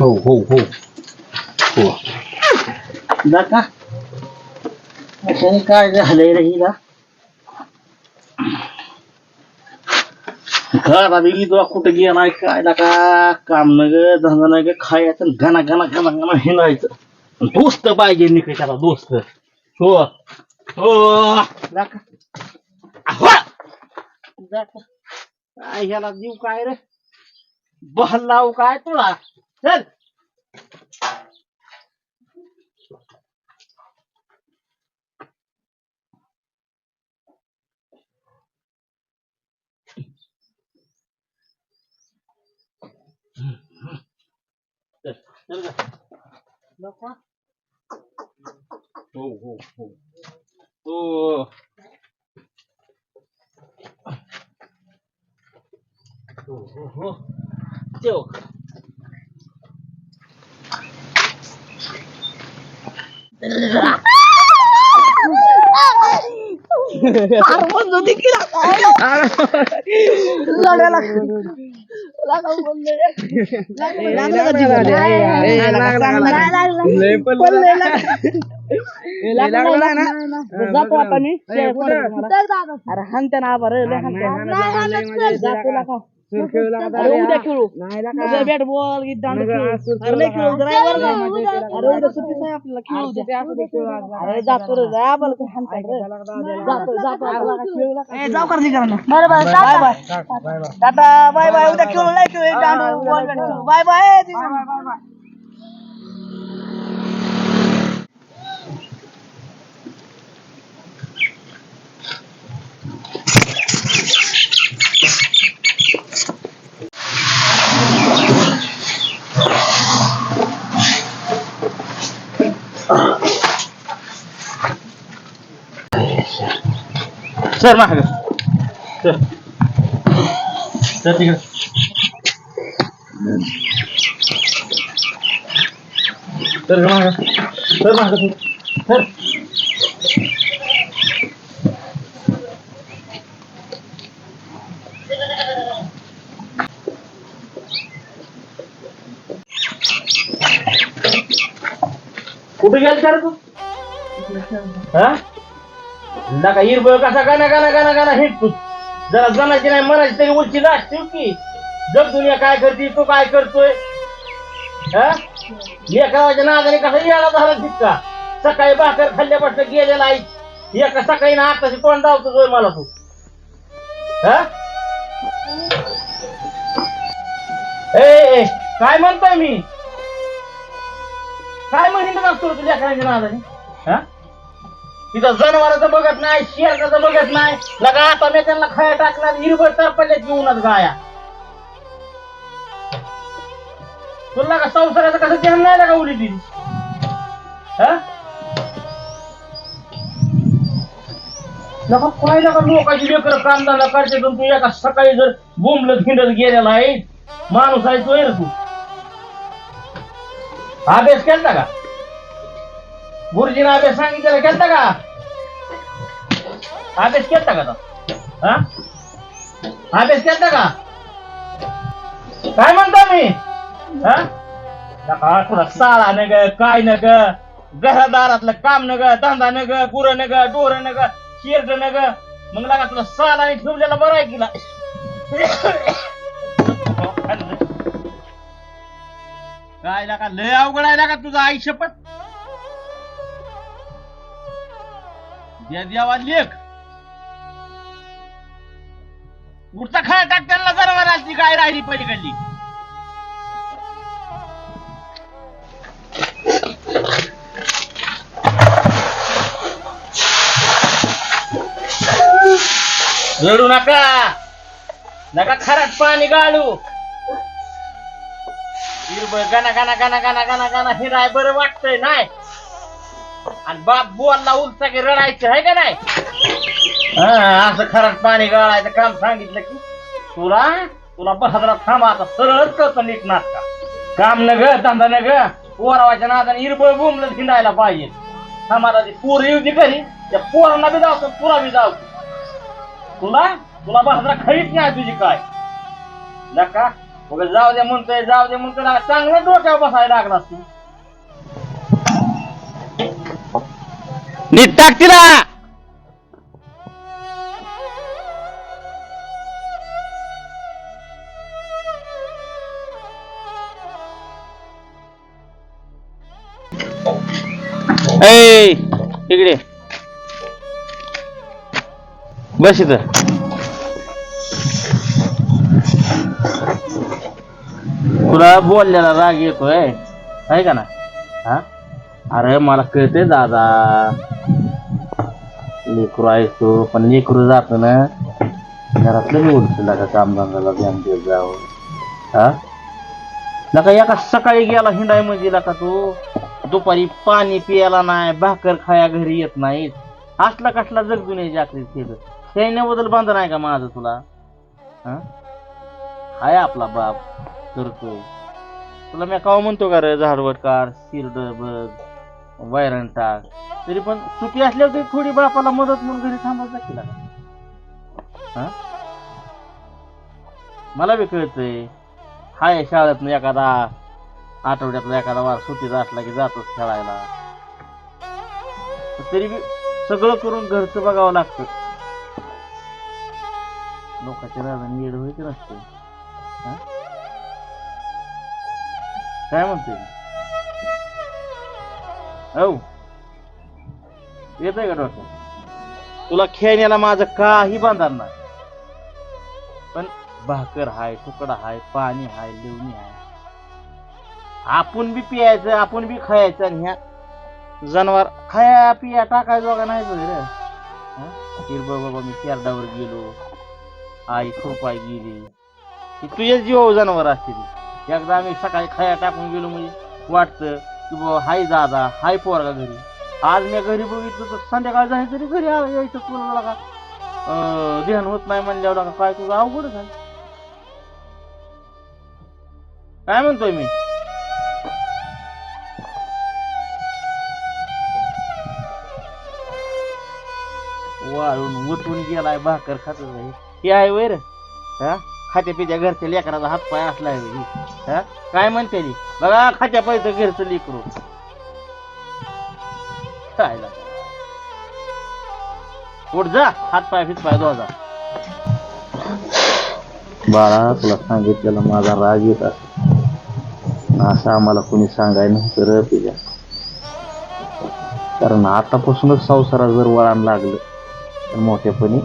हो हो हो हो नका अशाने काय झालंय रे हिला घरा दिली तुला कुठं गेलाय काय नका काम न ग धंदा नाही ग खायचं घना घना घना घना हिंडायचं. दोस्त पाहिजे निकट त्याला दोस्त. हो. हो. काय ह्याला देऊ काय रे? बहल लावू काय तुला? चल. चल चल ग. नको. हो हो हो हो हो हो हो ठेव. जातो आता मी अरे हानते ना बरं. लय हाणते. जातो लाका. अरे उद्या खेळू. उद्या बॅट बॉल दांडू खेळू. अरे लय खेळू जरा वर जा. अरे उद्या सुट्टीच नाही आपल्याला खेळू उद्या. अरे जातो रे जा बरं ते हाणतात रे. जातो जातो आता. ए, जाऊ कर निघा bye bye tata bye bye. उद्या खेळू लय खेळू दांडू बॉल खेळू. Bye bye. सर माग सर सर तिकडे सर माग सर माग सर कुठे गेल तर तू? हा? नका हिरबळ कसा गाणं गाणं गाणं गाणं हिट तू जरा जमायची नाही म्हणायची तरी उलची लाट ठेव हो की. जग दुनिया काय करते तू काय करतोय? हा? एका नादाने कसा याला झाला तितका? सकाळी भाकर खाल्ल्यापासून गेले नाही. एका सकाळी ना आताशी तोंड धावतो मला तू. हा? ए काय म्हणतोय मी? काय म्हणत असतो तुझ्या करायच्या नादाने? हा? तिथं जनावराचं बघत नाही शेरकाचं बघत नाही. लगा आता मी त्यांना खाया टाकणार हिरभर तर पडल्यात घेऊनच गाया. तुला का संसाराचं कसं ध्यान नाही लागा उली ती हा? नका काय लगा लोकांची लेकर कांदा करते तू एका सकाळी जर बोंबलत हिंडत गेलेला आहे माणूस आहे तो तू. अभ्यास केलता का? गुरुजीने अभ्यास सांगितलेला केलता का? अभ्यास केलता का तो? हा? अभ्यास केलता का? काय म्हणता मी? हा? नका थोडा साळा न ग काय न ग घरादारातलं काम न ग धंदा न ग गुर न ग डोर न ग शेरड न ग मग लागा तुला साळाने ठेवलेला बरं आहे किला काय का? लय अवघड आहे का तुझं आई शपथ द्या द्यावा लेख. उठता खा टाक त्यांना जनावरांची काय राहिली पलीकडली. रडू नका. नका खराट पाणी गाळू. हिरबळ गाना गाना गाना गाना गाना हे राय बरं वाटतंय नाही? आणि बाप बोलला उलचा की रडायचं आहे का नाही? हा असं खरंच पाणी गाळायचं काम सांगितलं की तुला तुला बहादरा थांबा आता सरळच कळतं नीट नाटका. काम न ग धंदा न ग पोरावाच्या नादाने इरबळ बोंबलं हिंडायला पाहिजे. थांबा ती पोर येऊ दे घरी त्या पोरांना बी जावतो पुरा बी जावतो तुला तुला बहादरा खरीच नाही तुझी काय. नका. उगा जाऊ दे म्हणतोय जाऊ दे म्हणतोय ना, चांगलं डोक्यावर बसायला लागला तू नीट टाक तिला. ए इकडे. बस इथं. तुला बोललेला राग येतोय. आहे का ना हा? अरे मला कळते दादा. लेकरू ऐकतो पण लेकरू जात ना. घरातलं बी उलट लागा कामधंद्याला ध्यान देत जावं. हा? नका एका सकाळी गेला हिंडाय म्हणजे का तू. दुपारी पाणी पियाला नाही भाकर खाया घरी येत नाहीत. असला कसला जगजून जुने जाकरीत केलं. सैन्याबद्दल बांध आहे का माझं तुला? हा? हाय आपला बाप. करतोय तुला मी काव म्हणतो का रे झाडवट कार शिरड बघ वायरण टाक. तरी पण सुट्टी असल्यावर तरी थोडी बापाला मदत म्हणून घरी थांबायचं केला हा? मला बी कळतंय. हाय शाळेत एखादा आठवड्यातला एखादा वार सुट्टीचा असला की जातोच खेळायला. तरी बी सगळं करून घरचं बघावं लागतं. लोकांच्या राजाने येड व्हायचं नसते. हा? काय म्हणते? औ. येत आहे का डॉक्टर? तुला खेळण्याला माझं काही बांधार नाही. पण भाकर हाय तुकडा हाय पाणी हाय लिवणी हाय. आपण बी पियायचं आपण बी खायचं आणि ह्या जनावर खाया पिया टाकायचं का नाही रे. बाबा मी केरडावर गेलो. आई खुरपाय गेली. तुझ्याच जीव जीवावर जनावर असते ती एकदा आम्ही सकाळी खया टाकून गेलो म्हणजे वाटतं की बाबा हाय दादा हाय पोरगा घरी. आज मी घरी बघितलं तर संध्याकाळ जाय तरी घरी आलं यायचं तुला का? ध्यान होत नाही म्हणल्यावर काय तुझं अवघड झालं. काय म्हणतोय मी? वाळून उठून गेलाय भाकर खात हे आहे वैर हा? खात्या पित्या घरच्या लेकराचा हात पाय असला हा. काय म्हणते ती? बघा खात्या पायचं घरचं लेकरू. काय उठ जा हात पाय फित पाय धुवा जा. बाळा तुला सांगितलेलं माझा राग येत असं असं आम्हाला कोणी सांगायला नव्हतं र तुझ्या कारण आतापासूनच संसारात जर वळण लागलं तर मोठेपणी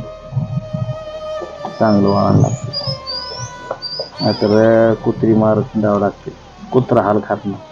चांगलं वळण लागलं नाहीतर कुत्री मारत द्यावं लागते. कुत्रा हाल खात नाही.